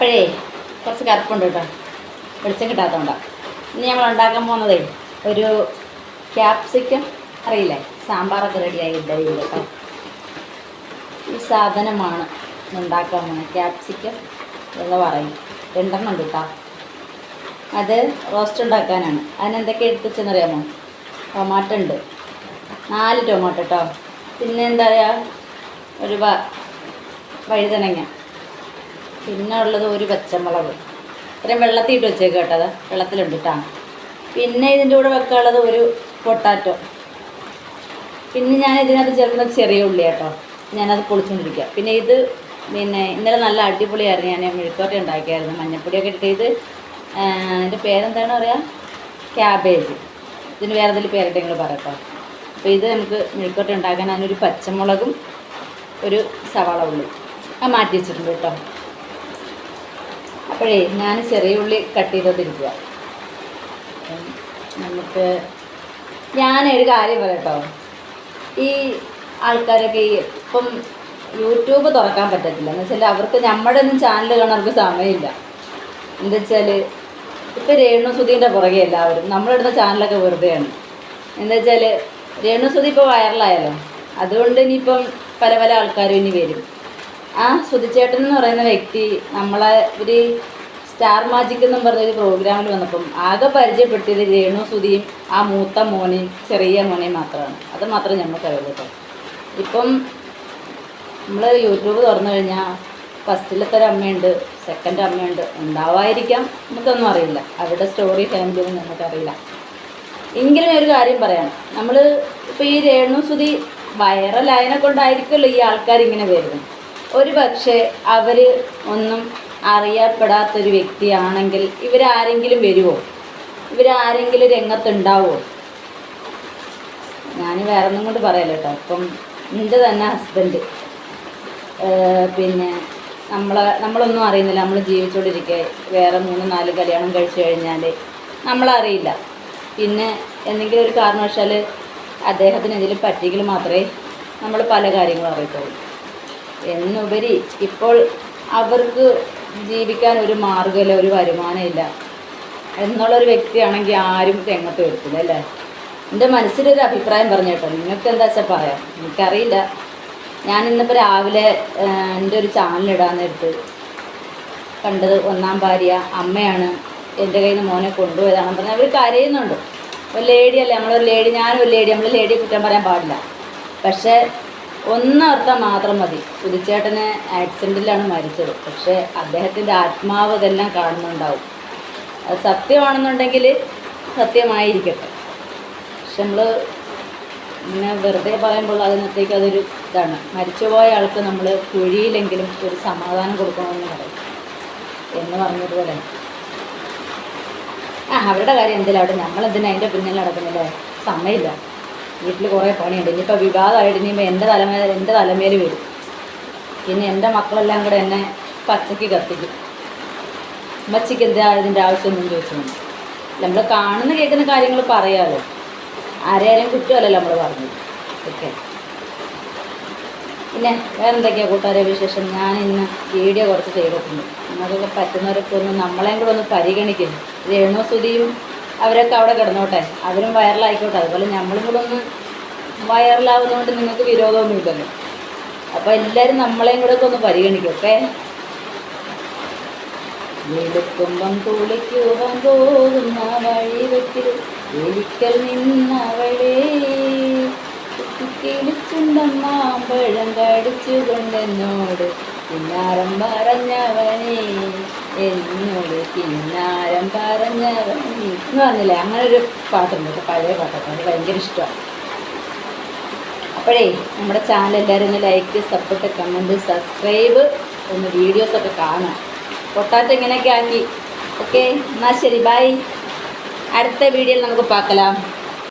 അപ്പോഴേ കുറച്ച് കറുപ്പുണ്ട് കേട്ടോ. വെളിച്ചം കിട്ടാത്തതുകൊണ്ടാണ് ഇനി ഞങ്ങൾ ഉണ്ടാക്കാൻ പോകുന്നതേ ഒരു ക്യാപ്സിക്കം അറിയില്ലേ? സാമ്പാറൊക്കെ റെഡിയായി ഉണ്ടായി കേട്ടോ. ഈ സാധനമാണ് ഇന്ന് ഉണ്ടാക്കാൻ പോകുന്നത്. ക്യാപ്സിക്കം എന്ന് പറയും. രണ്ടെണ്ണം കേട്ടോ. അത് റോസ്റ്റ് ഉണ്ടാക്കാനാണ്. അതിനെന്തൊക്കെ എടുത്ത് വെച്ചെന്നറിയാമോ ടൊമാറ്റോ ഉണ്ട്. നാല് ടൊമാറ്റോ കേട്ടോ. പിന്നെ എന്താ പറയുക? ഒരു വഴുതനങ്ങ. പിന്നെ ഉള്ളത് ഒരു പച്ചമുളക്. ഇത്രയും വെള്ളത്തിൽ ഇട്ട് വെച്ചേക്ക് കേട്ടത് വെള്ളത്തിലിട്ടിട്ടാണ് പിന്നെ ഇതിന്റെ കൂടെ വെക്കാനുള്ളത് ഒരു പൊട്ടാറ്റോ. പിന്നെ ഞാൻ ഇതിനകത്ത് ചേർക്കുന്ന ചെറിയ ഉള്ളി കേട്ടോ. ഞാനത് പൊളിച്ചുകൊണ്ടിരിക്കുക പിന്നെ ഇത് പിന്നെ ഇന്നലെ നല്ല അടിപൊളിയായിരുന്നു. ഞാൻ മെഴുക്കോട്ട ഉണ്ടാക്കിയായിരുന്നു. മഞ്ഞപ്പൊടിയൊക്കെ ഇട്ടിട്ട് ഇത് അതിന്റെ പേരെന്താണ് പറയുക ക്യാബേജ്. ഇതിന് വേറെ എന്തെങ്കിലും പേരിട്ടെങ്കിൽ പറയട്ടോ അപ്പോൾ ഇത് നമുക്ക് മെഴുക്കോട്ട ഉണ്ടാക്കാൻ അതിനൊരു പച്ചമുളകും ഒരു സവാള ഉള്ളി ആ മാറ്റി വെച്ചിട്ടുണ്ട് കേട്ടോ. അപ്പോഴേ ഞാൻ ചെറിയ ഉള്ളി കട്ട് ചെയ്തോണ്ടിരിക്കുക നമുക്ക് ഞാൻ ഒരു കാര്യം പറയട്ടോ. ഈ ആൾക്കാരൊക്കെ ഈ ഇപ്പം യൂട്യൂബ് തുറക്കാൻ പറ്റത്തില്ല. എന്ന് വെച്ചാൽ അവർക്ക് നമ്മുടെ ഒന്നും ചാനൽ കാണാൻ അവർക്ക് സമയമില്ല. എന്താ വെച്ചാൽ ഇപ്പം രേണുസുധീന്റെ പുറകെ എല്ലാവരും നമ്മളിടുന്ന ചാനലൊക്കെ വെറുതെയാണ്. എന്താ വെച്ചാൽ രേണുസുധി ഇപ്പോൾ വൈറലായല്ലോ അതുകൊണ്ട് ഇനിയിപ്പം പല പല ആൾക്കാരും ഇനി വരും. ആ സുധിച്ചേട്ടൻ എന്ന് പറയുന്ന വ്യക്തി നമ്മളെ ഒരു സ്റ്റാർ മാജിക് എന്നും പറഞ്ഞൊരു പ്രോഗ്രാമിൽ വന്നപ്പം ആകെ പരിചയപ്പെടുത്തിയത് രേണു സുധിയും ആ മൂത്ത മോനെയും ചെറിയ മോനെയും മാത്രമാണ്. അത് മാത്രമേ ഞങ്ങൾക്ക് അറിയുള്ളൂ ഇപ്പം നമ്മൾ യൂട്യൂബ് തുറന്നു കഴിഞ്ഞാൽ ഫസ്റ്റിലത്തെ ഒരു അമ്മയുണ്ട് സെക്കൻഡ് അമ്മയുണ്ട് ഉണ്ടാവായിരിക്കാം നമുക്കൊന്നും അറിയില്ല. അവരുടെ സ്റ്റോറി ഫാമിലിയൊന്നും നമുക്കറിയില്ല എങ്കിലും ഒരു കാര്യം പറയാം നമ്മൾ ഇപ്പോൾ ഈ രേണു സുധി വൈറലായതിനെ കൊണ്ടായിരിക്കുമല്ലോ ഈ ആൾക്കാർ ഇങ്ങനെ വരുന്നത്. ഒരു പക്ഷേ അവർ ഒന്നും അറിയപ്പെടാത്തൊരു വ്യക്തിയാണെങ്കിൽ ഇവരാരെങ്കിലും വരുമോ ഇവരാരെങ്കിലും രംഗത്തുണ്ടാവുമോ ഞാൻ വേറെ ഒന്നും കൊണ്ട് പറയാലോ കേട്ടോ. അപ്പം എന്റെ തന്നെ ഹസ്ബൻഡ് പിന്നെ നമ്മൾ നമ്മളൊന്നും അറിയുന്നില്ല. നമ്മൾ ജീവിച്ചുകൊണ്ടിരിക്കുക വേറെ മൂന്ന് നാല് കല്യാണം കഴിച്ചു കഴിഞ്ഞാൽ നമ്മളറിയില്ല. പിന്നെ എന്തെങ്കിലും ഒരു കാരണവശാൽ അദ്ദേഹത്തിന് എന്തെങ്കിലും പറ്റിയെങ്കിൽ മാത്രമേ നമ്മൾ പല കാര്യങ്ങളും അറിയത്തുള്ളൂ. എന്നുപരി ഇപ്പോൾ അവർക്ക് ജീവിക്കാൻ ഒരു മാർഗമില്ല ഒരു വരുമാനമില്ല. എന്നുള്ളൊരു വ്യക്തിയാണെങ്കിൽ ആരും രംഗത്ത് വരത്തില്ല അല്ലേ? എന്റെ മനസ്സിലൊരു അഭിപ്രായം പറഞ്ഞു കേട്ടോ. നിങ്ങൾക്ക് എന്താ വെച്ചാൽ പറയാം. എനിക്കറിയില്ല. ഞാൻ ഇന്നിപ്പോൾ രാവിലെ എന്റെ ഒരു ചാനലിടാൻ നേരത്ത് കണ്ടത് ഒന്നാം ഭാര്യ അമ്മയാണ് എന്റെ കയ്യിൽ നിന്ന് മോനെ കൊണ്ടുപോയതാണെന്ന് പറഞ്ഞാൽ അവർ കരയുന്നുണ്ട്. ഒരു ലേഡി അല്ലേ? നമ്മളൊരു ലേഡി ഞാനൊരു ലേഡി നമ്മൾ ലേഡിയെ കുറ്റം പറയാൻ പാടില്ല. പക്ഷേ ഒന്നർത്ഥം മാത്രം മതി. പുതുച്ചേട്ടന് ആക്സിഡന്റിലാണ് മരിച്ചത്. പക്ഷേ അദ്ദേഹത്തിന്റെ ആത്മാവ് ഇതെല്ലാം കാണുന്നുണ്ടാവും. അത് സത്യമാണെന്നുണ്ടെങ്കിൽ സത്യമായിരിക്കട്ടെ. പക്ഷെ നമ്മൾ ഇങ്ങനെ വെറുതെ പറയുമ്പോൾ അതിനകത്തേക്ക് അതൊരു ഇതാണ്. മരിച്ചുപോയ ആൾക്ക് നമ്മൾ കുഴിയിലെങ്കിലും ഒരു സമാധാനം കൊടുക്കണമെന്ന് പറയും. എന്ന് പറഞ്ഞതുപോലെ. ആ അവരുടെ കാര്യം എന്തിലാവട്ടെ നമ്മളെന്തിനാ? അതിന്റെ പിന്നിൽ നടക്കുന്നില്ലേ? സമയമില്ല. വീട്ടിൽ കുറേ പണിയുണ്ട്. ഇനിയിപ്പോൾ വിവാഹമായിട്ട് ഇനിയിപ്പോൾ എന്റെ തലമേൽ എന്റെ തലമേൽ വരും. പിന്നെ എന്റെ മക്കളെല്ലാം കൂടെ എന്നെ പച്ചയ്ക്ക് കത്തിക്കും. ഉമ്മച്ചയ്ക്ക് എന്താ ഇതിന്റെ ആവശ്യമൊന്നും ചോദിച്ചു നമ്മൾ കാണുന്ന കേൾക്കുന്ന കാര്യങ്ങൾ പറയാമല്ലോ ആരെയാലും കുറ്റമല്ലല്ലോ നമ്മൾ പറഞ്ഞു ഓക്കെ. പിന്നെ വേറെ എന്തൊക്കെയാണ് കൂട്ടുകാരെ വിശേഷം? ഞാൻ ഇന്ന് വീഡിയോ കുറച്ച് ചെയ്തിട്ടുണ്ട്. നമുക്കൊക്കെ പറ്റുന്നവരൊക്കെ ഒന്ന് നമ്മളെയും കൂടെ ഒന്ന് പരിഗണിക്കുന്നു. രേണു സുധിയും അവരൊക്കെ അവിടെ കിടന്നോട്ടെ. അവരും വൈറലായിക്കോട്ടെ. അതുപോലെ നമ്മളും കൂടെ ഒന്ന് വൈറലാവുന്നതുകൊണ്ട് നിങ്ങൾക്ക് വിരോധമൊന്നുമില്ലല്ലോ. അപ്പോൾ എല്ലാവരും നമ്മളെയും കൂടെ ഒക്കെ ഒന്ന് പരിഗണിക്കും ഓക്കെ? വെളുക്കുമ്പം തുളിക്കുവാൻ പോകുന്ന വഴി വെട്ടിൽ ഒരിക്കൽ നിന്നവളെ കിളിച്ചുണ്ടമ്മാമ്പഴം കടിച്ചുകൊണ്ടെന്നോട് കിന്നാരം പറഞ്ഞവനെ എന്നോട് കിന്നാരം പറഞ്ഞവനെ എന്ന് പറഞ്ഞില്ലേ? അങ്ങനെ ഒരു പാട്ടുണ്ട് പഴയ പാട്ടൊക്കെ അത് ഭയങ്കര ഇഷ്ടമാണ്. അപ്പോഴേ നമ്മുടെ ചാനൽ എല്ലാവരും ഒന്ന് ലൈക്ക് സപ്പോർട്ട് കമന്റ് സബ്സ്ക്രൈബ് ഒന്ന് വീഡിയോസൊക്കെ കാണാം പൊട്ടാറ്റോ ഇങ്ങനെയൊക്കെ ആക്കി. ഓക്കെ എന്നാൽ ശരി ബൈ അടുത്ത വീഡിയോയിൽ നമുക്ക് പാക്കലാം.